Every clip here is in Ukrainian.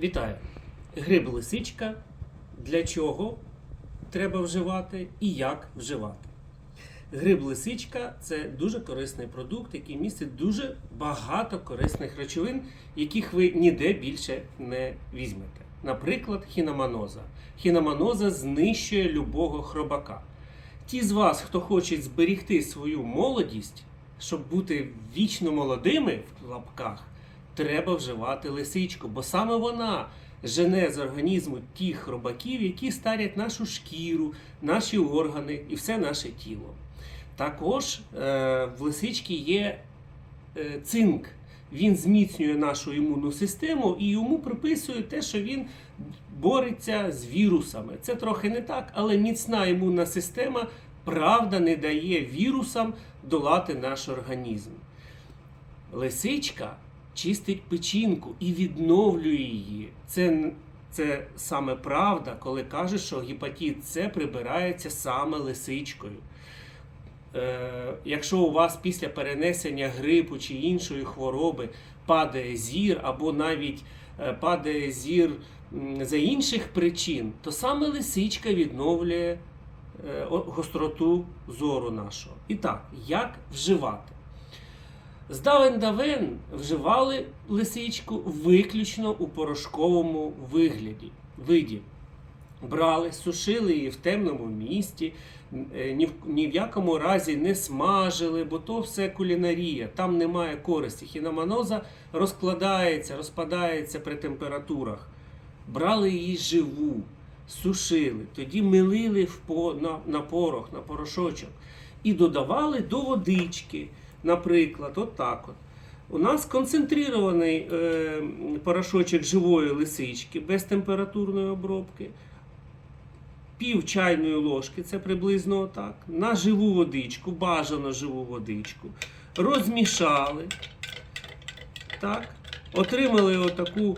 Вітаю! Гриб лисичка. Для чого треба вживати і як вживати? Гриб лисичка це дуже корисний продукт, який містить дуже багато корисних речовин, яких ви ніде більше не візьмете. Наприклад, хінаманоза. Хінаманоза знищує любого хробака. Ті з вас, хто хоче зберігти свою молодість, щоб бути вічно молодими в лапках, треба вживати лисичку, бо саме вона жене з організму тих хробаків, які старять нашу шкіру, наші органи і все наше тіло. Також е, в лисичці є е, цинк. Він зміцнює нашу імунну систему і йому приписує те, що він бореться з вірусами. Це трохи не так, але міцна імунна система правда не дає вірусам долати наш організм. Лисичка чистить печінку і відновлює її. Це, це саме правда, коли кажуть, що гепатит С прибирається саме лисичкою. Е, якщо у вас після перенесення грипу чи іншої хвороби падає зір, або навіть е, падає зір за інших причин, то саме лисичка відновлює е, гостроту зору нашого. І так, як вживати? З давен вживали лисичку виключно у порошковому вигляді, виді. Брали, сушили її в темному місті, е, ні в, ні в якому разі не смажили, бо то все кулінарія, там немає користі. Хінаманоза розкладається, розпадається при температурах. Брали її живу, сушили, тоді милили в на, на порох, на порошочок і додавали до водички, наприклад, отак от. У нас концентрований е, порошочок живої лисички без температурної обробки. Пів чайної ложки, це приблизно отак. На живу водичку, бажано живу водичку. Розмішали. Так. Отримали отаку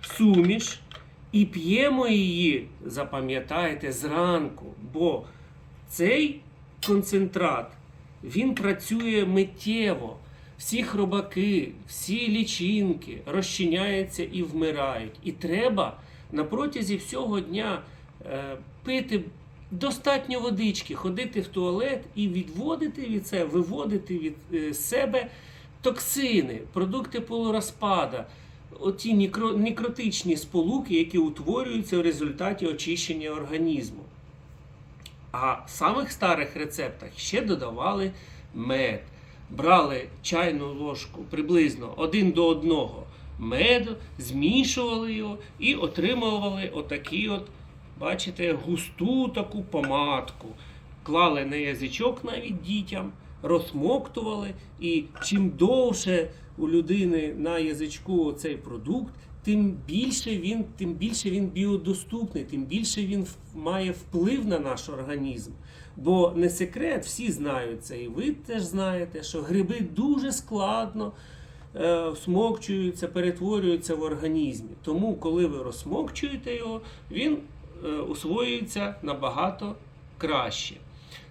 суміш. І п'ємо її, запам'ятайте, зранку. Бо цей концентрат він працює миттєво. Всі хробаки, всі лічинки розчиняються і вмирають. І треба на протязі всього дня е, пити достатньо водички, ходити в туалет і відводити від себе, виводити від е, себе токсини, продукти полурозпада, оті нікро, нікротичні сполуки, які утворюються в результаті очищення організму. А в самих старих рецептах ще додавали мед. Брали чайну ложку приблизно один до одного меду, змішували його і отримували отакі от, бачите, густу таку помадку. Клали на язичок навіть дітям, розмоктували, і чим довше у людини на язичку цей продукт, тим більше він, тим більше він біодоступний, тим більше він має вплив на наш організм. Бо не секрет, всі знають це, і ви теж знаєте, що гриби дуже складно е, всмокчуються, перетворюються в організмі. Тому, коли ви розсмокчуєте його, він е, усвоюється набагато краще.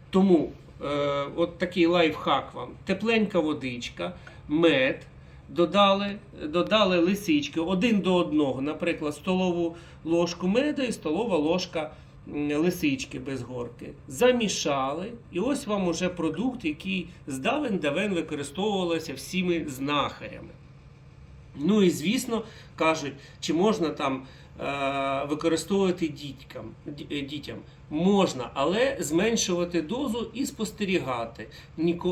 Тому е, от такий лайфхак вам: тепленька водичка, мед. Додали, додали лисички один до одного, наприклад, столову ложку меду і столова ложка лисички без горки. Замішали, і ось вам уже продукт, який здавен давен використовувався всіми знахарями. Ну і звісно, кажуть, чи можна там е, використовувати дітькам, ді- е, дітям. Можна, але зменшувати дозу і спостерігати.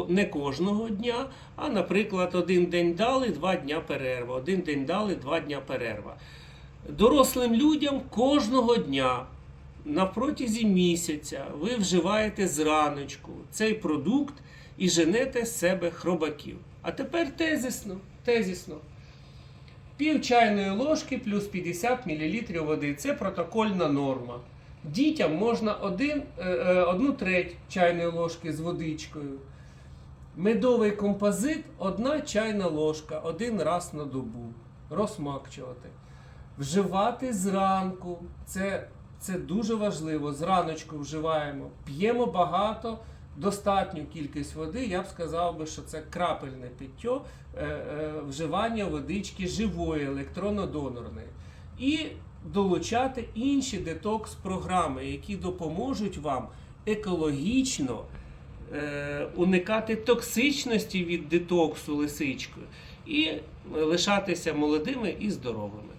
Не кожного дня, а, наприклад, один день дали, два дня перерва. Один день дали, два дня перерва. Дорослим людям кожного дня на протязі місяця ви вживаєте зраночку цей продукт і женете з себе хробаків. А тепер тезисно, тезісно. Пів чайної ложки плюс 50 мл води. Це протокольна норма. Дітям можна один, е, е, одну треть чайної ложки з водичкою. Медовий композит одна чайна ложка один раз на добу. Розмакчувати. Вживати зранку. Це, це дуже важливо. Зраночку вживаємо. П'ємо багато, достатню кількість води. Я б сказав би, що це крапельне пиття, е, е, вживання водички живої, електронно-донорної. і долучати інші детокс-програми, які допоможуть вам екологічно е, уникати токсичності від детоксу лисичкою і лишатися молодими і здоровими.